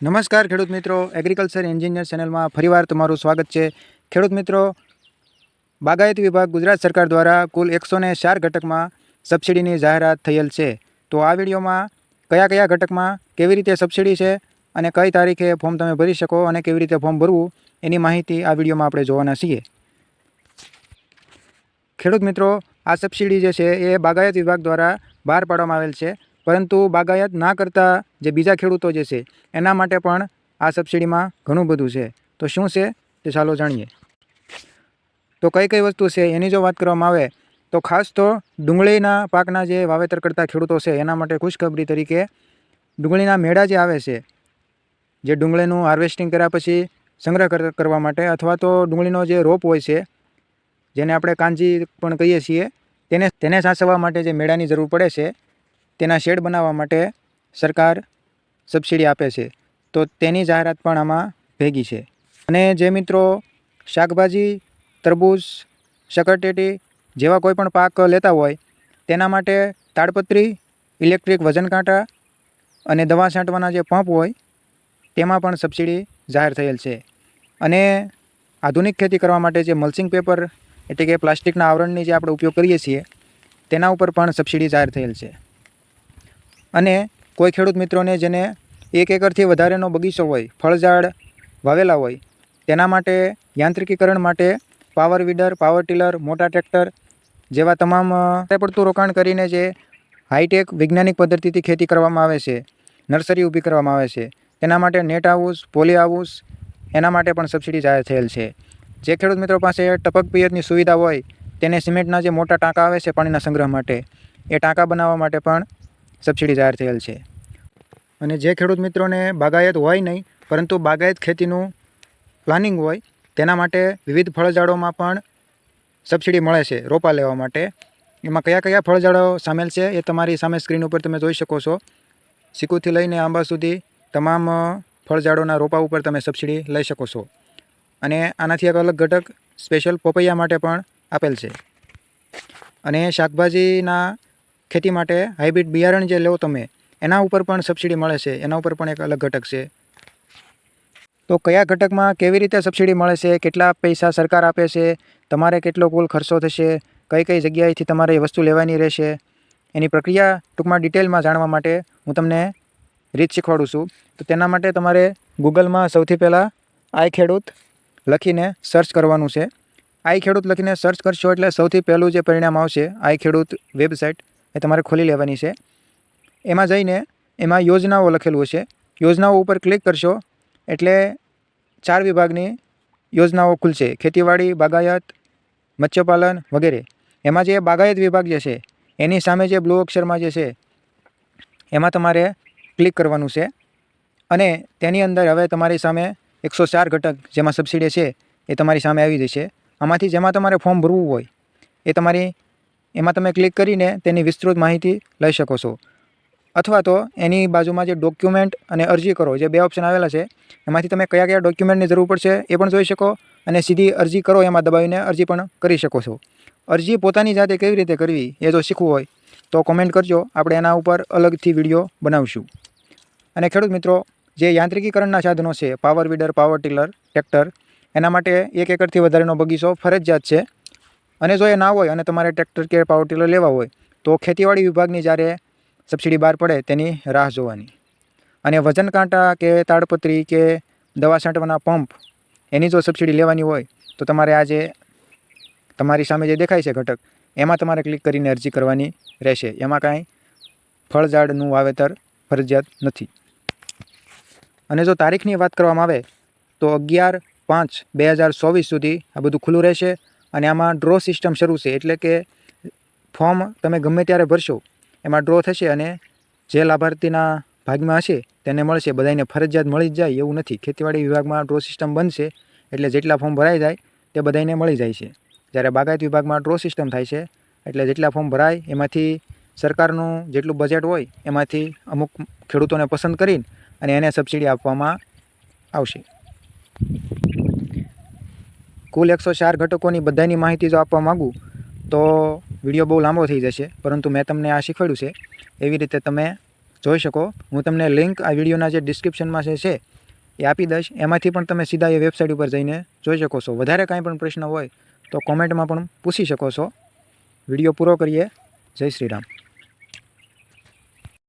નમસ્કાર ખેડૂત મિત્રો. એગ્રીકલ્ચર એન્જિનિયર ચેનલમાં ફરીવાર તમારું સ્વાગત છે. ખેડૂત મિત્રો, બાગાયત વિભાગ ગુજરાત સરકાર દ્વારા કુલ એકસો ચાર ઘટકમાં સબસિડીની જાહેરાત થયેલ છે. તો આ વિડીયોમાં કયા કયા ઘટકમાં કેવી રીતે સબસિડી છે અને કઈ તારીખે ફોર્મ તમે ભરી શકો અને કેવી રીતે ફોર્મ ભરવું, એની માહિતી આ વિડીયોમાં આપણે જોવાના છીએ. ખેડૂત મિત્રો, આ સબસિડી જે છે એ બાગાયત વિભાગ દ્વારા બહાર પાડવામાં આવેલ છે. પરંતુ બાગાયત ના કરતા જે બીજા ખેડૂતો જે છે, એના માટે પણ આ સબસિડીમાં ઘણું બધું છે. તો શું છે? તે ચાલો જાણીએ. તો કઈ કઈ વસ્તુ છે? એની જો વાત કરવામાં આવે, તો ખાસ તો ડુંગળીના પાકના જે વાવેતર કરતા ખેડૂતો છે, એના માટે ખુશખબરી તરીકે ડુંગળીના મેળા જે આવે છે, જે ડુંગળીનું હાર્વેસ્ટિંગ કર્યા પછી સંગ્રહ કર- કરવા માટે અથવા તો ડુંગળીનો જે રોપ હોય છે, જેને આપણે કાંજી પણ કહીએ છીએ, તેને તેને સાચવવા માટે જે મેળાની જરૂર પડે છે તેના શેડ બનાવવા માટે સરકાર સબસિડી આપે છે. તો તેની જાહેરાત પણ આમાં ભેગી છે. અને જે મિત્રો શાકભાજી, તરબૂચ, શકરટેટી જેવા કોઈ પણ પાક લેતા હોય, તેના માટે તાડપત્રી, ઇલેક્ટ્રિક વજન કાંટા અને દવા છાંટવાના જે પંપ હોય, તેમાં પણ સબસિડી જાહેર થયેલ છે. અને આધુનિક ખેતી કરવા માટે જે મલ્ચિંગ પેપર એટલે કે પ્લાસ્ટિકના આવરણની જે આપણે ઉપયોગ કરીએ છીએ, તેના ઉપર પણ સબસિડી જાહેર થયેલ છે. અને કોઈ ખેડૂત મિત્રોને જેને એક એકરથી વધારેનો બગીચો હોય, ફળઝાડ વાવેલા હોય, તેના માટે યાંત્રિકીકરણ માટે પાવર વીડર, પાવર ટીલર, મોટા ટ્રેક્ટર જેવા તમામ પડતું રોકાણ કરીને જે હાઈટેક વૈજ્ઞાનિક પદ્ધતિથી ખેતી કરવામાં આવે છે, નર્સરી ઊભી કરવામાં આવે છે, તેના માટે નેટ હાઉસ, પોલી હાઉસ, એના માટે પણ સબસિડી જાહેર થયેલ છે. જે ખેડૂત મિત્રો પાસે ટપક પિયતની સુવિધા હોય, તેને સિમેન્ટના જે મોટા ટાંકા આવે છે પાણીના સંગ્રહ માટે, એ ટાંકા બનાવવા માટે પણ સબસિડી જાહેર થયેલ છે. અને જે ખેડૂત મિત્રોને બાગાયત હોય નહીં, પરંતુ બાગાયત ખેતીનું પ્લાનિંગ હોય, તેના માટે વિવિધ ફળઝાડોમાં પણ સબસિડી મળે છે, રોપા લેવા માટે. એમાં કયા કયા ફળઝાડો સામેલ છે એ તમારી સામે સ્ક્રીન ઉપર તમે જોઈ શકો છો. ચીકુથી લઈને આંબા સુધી તમામ ફળઝાડોના રોપા ઉપર તમે સબસિડી લઈ શકો છો. અને આનાથી એક અલગ ઘટક સ્પેશિયલ પોપૈયા માટે પણ આપેલ છે. અને શાકભાજીના ખેતી માટે હાઇબ્રિડ બિયારણ જે લો તમે, એના ઉપર પણ સબસિડી મળે છે, એના ઉપર પણ એક અલગ ઘટક છે. તો કયા ઘટકમાં કેવી રીતે સબસિડી મળે છે, કેટલા પૈસા સરકાર આપે છે, તમારે કેટલો કુલ ખર્ચો થશે, કઈ કઈ જગ્યાએથી તમારે એ વસ્તુ લેવાની રહેશે, એની પ્રક્રિયા ટૂંકમાં ડિટેલમાં જાણવા માટે હું તમને રીત શીખવાડું છું. તો તેના માટે તમારે ગૂગલમાં સૌથી પહેલાં આઈ ખેડૂત લખીને સર્ચ કરવાનું છે. આઈ ખેડૂત લખીને સર્ચ કરશો એટલે સૌથી પહેલું જે પરિણામ આવશે, આઈ ખેડૂત વેબસાઇટ. એ તમારે ખોલી લેવાની છે. એમાં જઈને એમાં યોજનાઓ લખેલું હશે. યોજનાઓ ઉપર ક્લિક કરશો એટલે ચાર વિભાગની યોજનાઓ ખુલશે. ખેતીવાડી, બાગાયત, મત્સ્યપાલન વગેરે. એમાં જે બાગાયત વિભાગ જે છે, એની સામે જે બ્લુ અક્ષરમાં જે છે, એમાં તમારે ક્લિક કરવાનું છે. અને તેની અંદર હવે તમારી સામે એકસો ચાર ઘટક જેમાં સબસિડી છે, એ તમારી સામે આવી જશે. આમાંથી જેમાં તમારે ફોર્મ ભરવું હોય, એ તમારી એમાં તમે ક્લિક કરીને તેની વિસ્તૃત માહિતી લઈ શકો છો. અથવા તો એની બાજુમાં જે ડોક્યુમેન્ટ અને અરજી કરો, જે બે ઓપ્શન આવેલા છે, એમાંથી તમે કયા કયા ડોક્યુમેન્ટની જરૂર પડશે એ પણ જોઈ શકો અને સીધી અરજી કરો એમાં દબાવીને અરજી પણ કરી શકો છો. અરજી પોતાની જાતે કેવી રીતે કરવી એ જો શીખવું હોય, તો કોમેન્ટ કરજો. આપણે એના ઉપર અલગથી વીડિયો બનાવશું. અને ખેડૂત મિત્રો, જે યાંત્રિકીકરણના સાધનો છે power weeder power tiller tractor એના માટે એક એકરથી વધારેનો બગીચો ફરજિયાત છે. અને જો એ ના હોય અને તમારે ટ્રેક્ટર કે પાવર ટીલર લેવા હોય, તો ખેતીવાડી વિભાગની જ્યારે સબસિડી બહાર પડે તેની રાહ જોવાની. અને વજન કાંટા કે તાડપત્રી કે દવા છાંટવાના પંપ એની જો સબસિડી લેવાની હોય, તો તમારે આ જે તમારી સામે જે દેખાય છે ઘટક, એમાં તમારે ક્લિક કરીને અરજી કરવાની રહેશે. એમાં કાંઈ ફળઝાડનું વાવેતર ફરજિયાત નથી. અને જો તારીખની વાત કરવામાં આવે, તો અગિયાર પાંચ બે હજાર ચોવીસ સુધી આ બધું ખુલ્લું રહેશે. અને આમાં ડ્રો સિસ્ટમ શરૂ છે, એટલે કે ફોર્મ તમે ગમે ત્યારે ભરશો, એમાં ડ્રો થશે અને જે લાભાર્થીના ભાગમાં હશે, તેને મળશે. બધાને ફરજિયાત મળી જ જાય, એવું નથી. ખેતીવાડી વિભાગમાં ડ્રો સિસ્ટમ બનશે, એટલે જેટલા ફોર્મ ભરાઈ જાય, તે બધાને મળી જાય છે. જ્યારે બાગાયત વિભાગમાં ડ્રો સિસ્ટમ થાય છે, એટલે જેટલા ફોર્મ ભરાય, એમાંથી સરકારનું જેટલું બજેટ હોય, એમાંથી અમુક ખેડૂતોને પસંદ કરીને અને એને સબસિડી આપવામાં આવશે. કુલ એકસો ચાર ઘટકોની બધાની માહિતી જો આપવા માગું, તો વીડિયો બહુ લાંબો થઈ જશે, પરંતુ મેં તમને આ શીખવાડ્યું છે. એવી રીતે તમે જોઈ શકો. હું તમને લિંક આ વિડીયોના જે ડિસ્ક્રિપ્શનમાં જે છે, એ આપી દઈશ. એમાંથી પણ તમે સીધા એ વેબસાઇટ ઉપર જઈને જોઈ શકો છો. વધારે કાંઈ પણ પ્રશ્ન હોય, તો કોમેન્ટમાં પણ પૂછી શકો છો. વીડિયો પૂરો કરીએ. જય શ્રી રામ.